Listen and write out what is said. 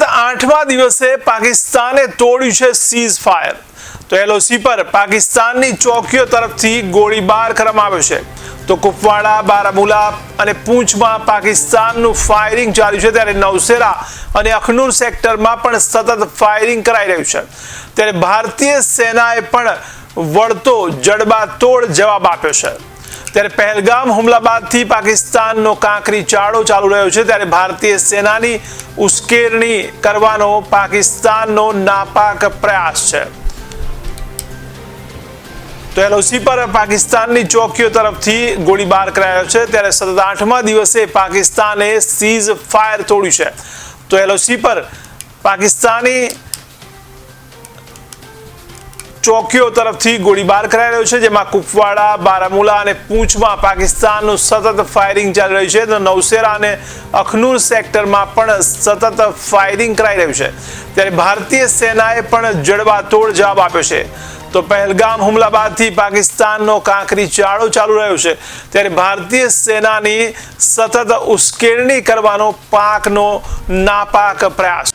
આઠમા દિવસે પાકિસ્તાને તોડ્યું છે સીઝ ફાયર. તો એલઓસી પર પાકિસ્તાનની ચોકીઓ તરફથી ગોળીબાર કરવામાં આવ્યો છે. તો કુપવાડા, બારામુલા અને પૂંછમાં પાકિસ્તાનનું ફાયરિંગ ચાલ્યું છે. ત્યારે નવસેરા અને અખનૂર સેક્ટરમાં પણ સતત ફાયરિંગ કરાઈ રહ્યું છે. ત્યારે ભારતીય સેનાએ પણ વળતો જડબાતોડ જવાબ આપ્યો છે. ત્યારે પહેલગામ હુમલા બાદથી પાકિસ્તાનનો કાંકરી ચાળો ચાલુ રહ્યો છે. ત્યારે ભારતીય સેનાની ઉશ્કેરણી કરવાનો પાકિસ્તાનનો નાપાક પ્રયાસ છે. તો એલઓસી પર પાકિસ્તાનની ચોકીઓ તરફથી ગોળીબાર કરાયો છે. ત્યારે સતત આઠમા દિવસે પાકિસ્તાને સીઝ ફાયર તોડ્યું છે. તો એલઓસી પર પાકિસ્તાની ચોકીઓ તરફથી ગોળીબાર કરાઈ રહ્યો છે, જેમાં કુપવાડા, બારામુલા અને પૂંછમાં પાકિસ્તાનનું સતત ફાયરિંગ ચાલી રહ્યું છે. તો નવસેરા અને અખનૂર સેક્ટરમાં પણ સતત ફાયરિંગ કરાઈ રહ્યું છે. ત્યારે ભારતીય સેનાએ પણ જડબાતોડ જવાબ આપ્યો છે. તો પહેલગામ હુમલા બાદથી પાકિસ્તાનનો કાંકરી ચાળો ચાલુ રહ્યો છે. ત્યારે ભારતીય સેનાની સતત ઉશ્કેરણી કરવાનો પાકનો નાપાક પ્રયાસ.